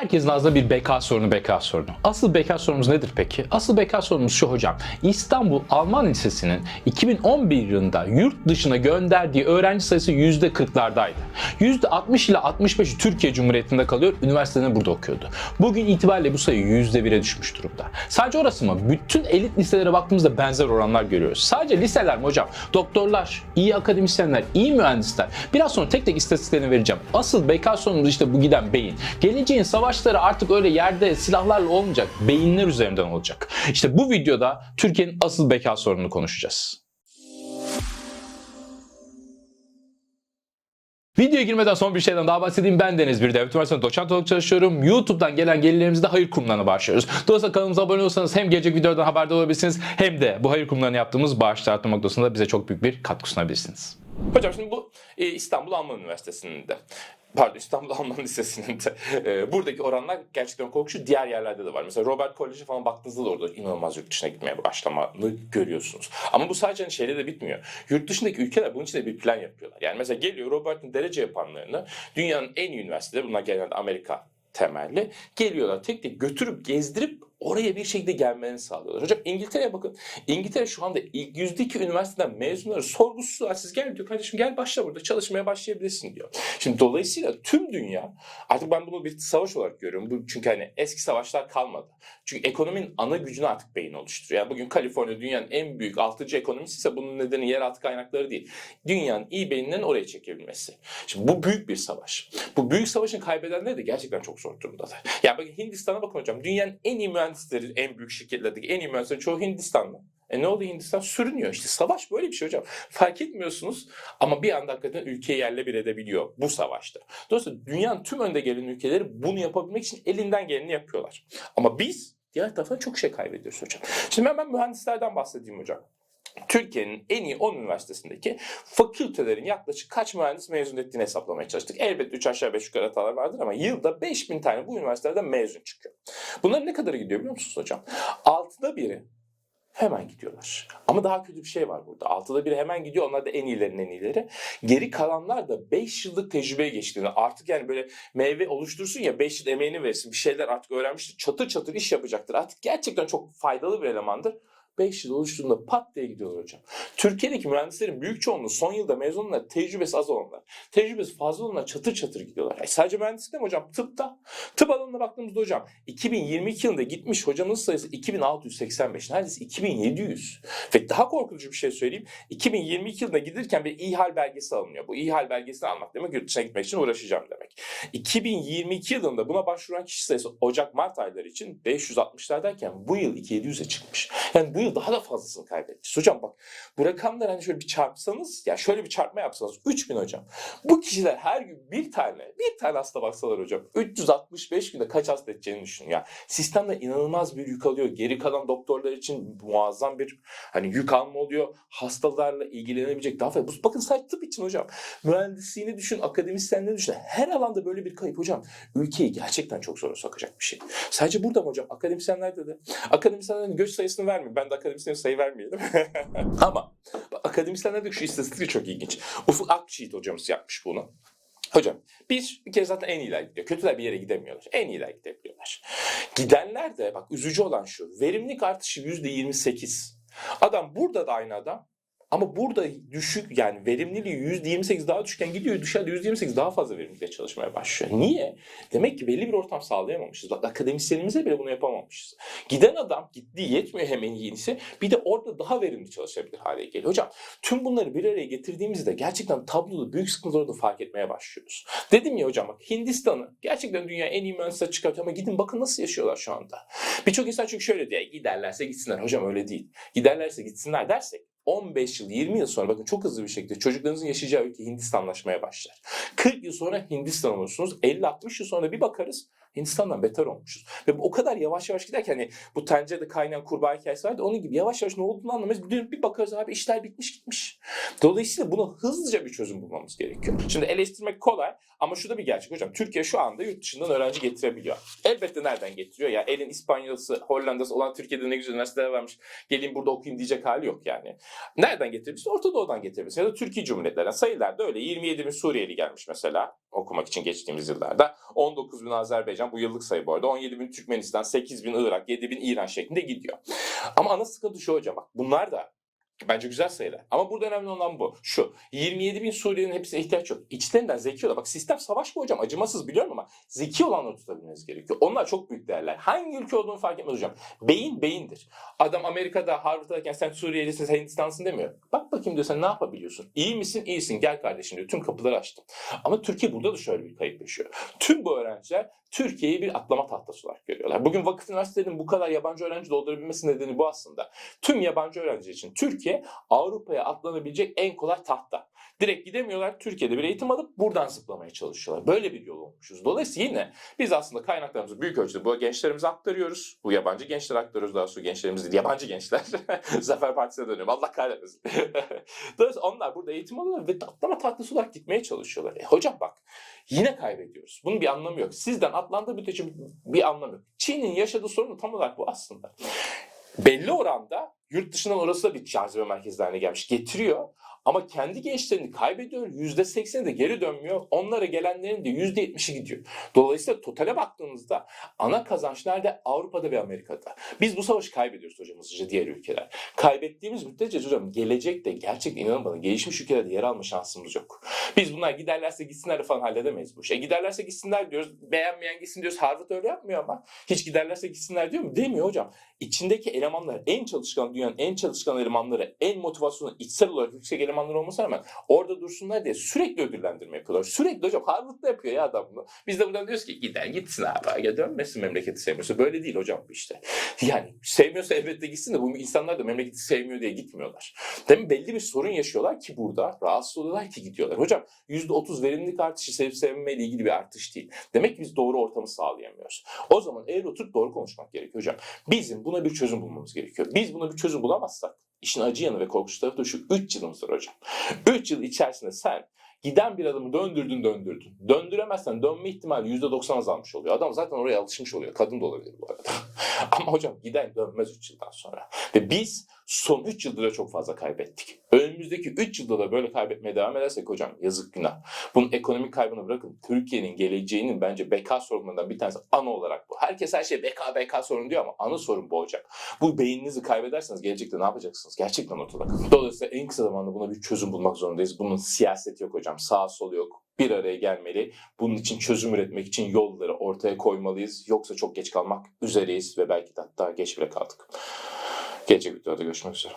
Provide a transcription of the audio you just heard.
Herkesin ağzında bir beka sorunu, beka sorunu. Asıl beka sorunumuz nedir peki? Asıl beka sorunumuz şu hocam. İstanbul Alman Lisesi'nin 2011 yılında yurt dışına gönderdiği öğrenci sayısı %40'lardaydı. %60 ile 65'i Türkiye Cumhuriyeti'nde kalıyor, üniversitede burada okuyordu. Bugün itibariyle bu sayı %1'e düşmüş durumda. Sadece orası mı? Bütün elit liselere baktığımızda benzer oranlar görüyoruz. Sadece liseler mi hocam? Doktorlar, iyi akademisyenler, iyi mühendisler. Biraz sonra tek tek istatistiklerini vereceğim. Asıl beka sorunumuz işte bu giden beyin. Geleceğin savaşları artık öyle yerde silahlarla olmayacak. Beyinler üzerinden olacak. İşte bu videoda Türkiye'nin asıl beka sorununu konuşacağız. Videoya girmeden son bir şeyden daha bahsedeyim. Ben Deniz bir devlet üniversitesinde doçent olarak çalışıyorum. YouTube'dan gelen gelirlerimizde hayır kurumlarına başlıyoruz. Dolayısıyla kanalımıza abone olursanız hem gelecek videolardan haberdar olabilirsiniz hem de bu hayır kurumlarına yaptığımız bağışlar arttırma noktasında bize çok büyük bir katkı sunabilirsiniz. Hocam şimdi bu e, İstanbul Alman Üniversitesi'nin de pardon İstanbul Alman Lisesi'nin de e, buradaki oranlar gerçekten korkunç. Diğer yerlerde de var. Mesela Robert College'e falan baktığınızda da orada inanılmaz yurt dışına gitmeye başlamanı görüyorsunuz. Ama bu sadece hani şeyle de bitmiyor. Yurt dışındaki ülkeler bunun için de bir plan yapıyorlar. Yani mesela geliyor Robert'in derece yapanlarını dünyanın en iyi üniversiteleri bunlar genelde Amerika temelli geliyorlar tek tek götürüp gezdirip oraya bir şekilde gelmeni sağlıyorlar. Hocam İngiltere'ye bakın. İngiltere şu anda ilk yüzdeki üniversiteden mezunları sorgusuz sualsiz gel diyor. Kardeşim gel başla burada çalışmaya başlayabilirsin diyor. Şimdi dolayısıyla tüm dünya artık ben bunu bir savaş olarak görüyorum. Bu çünkü hani eski savaşlar kalmadı. Çünkü ekonominin ana gücünü artık beyin oluşturuyor. Yani bugün Kaliforniya dünyanın en büyük altıcı ekonomisi ise bunun nedeni yeraltı kaynakları değil. Dünyanın iyi beyinlerin oraya çekebilmesi. Şimdi bu büyük bir savaş. Bu büyük savaşın kaybedenleri de gerçekten çok zor durumda. Yani bakın Hindistan'a bakın hocam. Dünyanın en iyi mühendisleri, en büyük şirketlerdeki en iyi mühendisleri çoğu Hindistan'da. E ne oldu Hindistan? Sürünüyor. İşte savaş böyle bir şey hocam. Fark etmiyorsunuz ama bir anda hakikaten ülkeyi yerle bir edebiliyor bu savaşta. Dolayısıyla dünyanın tüm önde gelen ülkeleri bunu yapabilmek için elinden geleni yapıyorlar. Ama biz diğer taraftan çok şey kaybediyoruz hocam. Şimdi ben mühendislerden bahsedeyim hocam. Türkiye'nin en iyi 10 üniversitesindeki fakültelerin yaklaşık kaç mühendis mezun ettiğini hesaplamaya çalıştık. Elbette 3 aşağı 5 yukarı hatalar vardır ama yılda 5000 tane bu üniversitelerden mezun çıkıyor. Bunların ne kadarı gidiyor biliyor musunuz hocam? Altıda biri hemen gidiyorlar. Ama daha kötü bir şey var burada. Altıda biri hemen gidiyor. Onlar da en iyilerin en iyileri. Geri kalanlar da 5 yıllık tecrübeye geçtiğini artık yani böyle meyve oluştursun ya 5 yıl emeğini versin. Bir şeyler artık öğrenmiştir. Çatır çatır iş yapacaktır. Artık gerçekten çok faydalı bir elemandır. 5 yıl oluştuğunda pat diye gidiyorlar hocam. Türkiye'deki mühendislerin büyük çoğunluğu son yılda mezun olanlar tecrübesi az olanlar. Tecrübesi fazla olanlar çatır çatır gidiyorlar. Yani sadece mühendislikte mi hocam? Tıpta. Tıp alanına baktığımızda hocam 2022 yılında gitmiş hocanın sayısı 2685. Neredeyse 2700. Ve daha korkutucu bir şey söyleyeyim. 2022 yılında giderken bir İHAL belgesi alınıyor. Bu İHAL belgesini almak demek yurt gitmek için uğraşacağım demek. 2022 yılında buna başvuran kişi sayısı Ocak-Mart ayları için 560'lar derken bu yıl 2700'e çıkmış. Yani bu yıl daha da fazlasını kaybettik. Hocam bak bu rakamları hani şöyle bir çarpsanız ya şöyle bir çarpma yapsanız 3000 hocam. Bu kişiler her gün bir tane bir tane hasta baksalar hocam 365 günde kaç hasta edeceğini düşünün ya. Sistemde inanılmaz bir yük alıyor. Geri kalan doktorlar için muazzam bir hani yük alma oluyor. Hastalarla ilgilenebilecek daha fazla. Bakın sadece tıp için hocam. Mühendisliğini düşün, akademisyenliğini düşün. Her alanda böyle bir kayıp hocam. Ülkeyi gerçekten çok zora sokacak bir şey. Sadece burada hocam? Akademisyenlerde de. Akademisyenlerin göç sayısını vermiyor. Ben de akademisyen sayı vermeyelim. Ama akademisyenlerde şu istatistik çok ilginç. Ufuk Akçiğit hocamız yapmış bunu. Hocam bir, bir kere zaten en iyiler gidiyor. Kötüler bir yere gidemiyorlar. En iyiler gidebiliyorlar. Gidenler de bak üzücü olan şu. Verimlilik artışı yüzde 28. Adam burada da aynı adam. Ama burada düşük yani verimliliği %28 daha düşükken gidiyor dışarıda %28 daha fazla verimlilikle çalışmaya başlıyor. Niye? Demek ki belli bir ortam sağlayamamışız. Bak akademisyenimize bile bunu yapamamışız. Giden adam gittiği yetmiyor hem en iyisi bir de orada daha verimli çalışabilir hale geliyor. Hocam tüm bunları bir araya getirdiğimizde gerçekten tabloda büyük sıkıntıları da fark etmeye başlıyoruz. Dedim ya hocam bak Hindistan'ı gerçekten dünya en iyi mühendisler çıkartıyor ama gidin bakın nasıl yaşıyorlar şu anda. Birçok insan çünkü şöyle diyor giderlerse gitsinler. Hocam öyle değil. Giderlerse gitsinler dersek 15 yıl, 20 yıl sonra bakın çok hızlı bir şekilde çocuklarınızın yaşayacağı ülke Hindistanlaşmaya başlar. 40 yıl sonra Hindistan olursunuz. 50-60 yıl sonra bir bakarız Hindistan'dan beter olmuşuz. Ve o kadar yavaş yavaş giderken hani bu tencerede kaynayan kurbağa hikayesi var da onun gibi yavaş yavaş ne olduğunu anlamayız. Dönüp bir bakarız abi işler bitmiş gitmiş. Dolayısıyla buna hızlıca bir çözüm bulmamız gerekiyor. Şimdi eleştirmek kolay ama şu da bir gerçek hocam. Türkiye şu anda yurt dışından öğrenci getirebiliyor. Elbette nereden getiriyor ya? Elin İspanyolası, Hollandası olan Türkiye'de ne güzel üniversiteler varmış. Gelin burada okuyayım diyecek hali yok yani. Nereden getirebilirsin? Orta Doğu'dan getirebilirsin. Ya da Türkiye Cumhuriyetlerinden. Sayılarda öyle. 27 bin Suriyeli gelmiş mesela okumak için geçtiğimiz yıllarda. 19 bin Azerbaycan bu yıllık sayı bu arada. 17 bin Türkmenistan, 8 bin Irak, 7 bin İran şeklinde gidiyor. Ama ana sıkıntı şu hocam bak. Bunlar da Bence güzel sayılar. Ama burada önemli olan bu. Şu. 27 bin Suriyelinin hepsine ihtiyaç yok. İçlerinden zeki olan. Bak sistem savaş bu hocam. Acımasız biliyorum ama zeki olanları tutabilmeniz gerekiyor. Onlar çok büyük değerler. Hangi ülke olduğunu fark etmez hocam. Beyin beyindir. Adam Amerika'da Harvard'dayken sen Suriyelisin, sen Hindistanlısın demiyor. Bak bakayım diyor sen ne yapabiliyorsun? İyi misin? İyisin. Gel kardeşim diyor. Tüm kapıları açtım. Ama Türkiye burada da şöyle bir kayıp yaşıyor. Tüm bu öğrenciler Türkiye'yi bir atlama tahtası olarak görüyorlar. Bugün vakıf üniversitelerinin bu kadar yabancı öğrenci doldurabilmesi nedeni bu aslında. Tüm yabancı öğrenci için Türkiye Avrupa'ya atlanabilecek en kolay tahta. Direkt gidemiyorlar. Türkiye'de bir eğitim alıp buradan zıplamaya çalışıyorlar. Böyle bir yol olmuşuz. Dolayısıyla yine biz aslında kaynaklarımızı büyük ölçüde bu gençlerimize aktarıyoruz. Bu yabancı gençlere aktarıyoruz. Daha sonra gençlerimiz değil, yabancı gençler. Zafer Partisi'ne dönüyorum. Allah kahretmesin. Dolayısıyla onlar burada eğitim alıyorlar ve atlama tahtası olarak gitmeye çalışıyorlar. E, hocam bak yine kaybediyoruz. Bunun bir anlamı yok. Sizden atlandığı müddetçe bir anlamı yok. Çin'in yaşadığı sorun tam olarak bu aslında. Belli oranda yurt dışından orası da bir cazibe merkezi haline gelmiş. Getiriyor ama kendi gençlerini kaybediyor. %80'i de geri dönmüyor. Onlara gelenlerin de %70'i gidiyor. Dolayısıyla totale baktığınızda ana kazanç nerede? Avrupa'da ve Amerika'da. Biz bu savaşı kaybediyoruz hocam hızlıca diğer ülkeler. Kaybettiğimiz müddetçe hocam gelecekte gerçekten inanın bana gelişmiş ülkelerde yer alma şansımız yok. Biz bunlar giderlerse gitsinler falan halledemeyiz bu işi. E giderlerse gitsinler diyoruz. Beğenmeyen gitsin diyoruz. Harvard öyle yapmıyor ama. Hiç giderlerse gitsinler diyor mu? Demiyor hocam. İçindeki elemanlar en çalışkan dünyanın en çalışkan elemanları, en motivasyonu içsel olarak yüksek elemanlar olmasına rağmen orada dursunlar diye sürekli ödüllendirme yapıyorlar. Sürekli hocam Harvard'da yapıyor ya adam bunu. Biz de buradan diyoruz ki gider gitsin abi. Ya dönmesin memleketi sevmiyorsa. Böyle değil hocam bu işte. Yani sevmiyorsa elbette gitsin de bu insanlar da memleketi sevmiyor diye gitmiyorlar. Demin belli bir sorun yaşıyorlar ki burada rahatsız oluyorlar ki gidiyorlar. Hocam %30 verimlilik artışı sevip sevmemeyle ilgili bir artış değil. Demek ki biz doğru ortamı sağlayamıyoruz. O zaman eğer oturup doğru konuşmak gerekiyor hocam. Bizim buna bir çözüm bulmamız gerekiyor. Biz buna bir çözüm bulamazsak işin acı yanı ve korkusu tarafı da şu 3 yılımız var hocam. 3 yıl içerisinde sen giden bir adamı döndürdün döndürdün. Döndüremezsen dönme ihtimali %90 azalmış oluyor. Adam zaten oraya alışmış oluyor. Kadın da olabilir bu arada. Ama hocam giden dönmez 3 yıldan sonra. Ve biz son 3 yılda da çok fazla kaybettik. Önümüzdeki 3 yılda da böyle kaybetmeye devam edersek hocam yazık günah. Bunun ekonomik kaybını bırakın. Türkiye'nin geleceğinin bence beka sorunlarından bir tanesi ana olarak bu. Herkes her şey beka beka sorun diyor ama ana sorun bu hocam. Bu beyninizi kaybederseniz gelecekte ne yapacaksınız? Gerçekten ortada. Dolayısıyla en kısa zamanda buna bir çözüm bulmak zorundayız. Bunun siyaseti yok hocam. Sağ sol yok. Bir araya gelmeli. Bunun için çözüm üretmek için yolları ortaya koymalıyız. Yoksa çok geç kalmak üzereyiz ve belki de hatta geç bile kaldık. Gelecek videoda görüşmek üzere.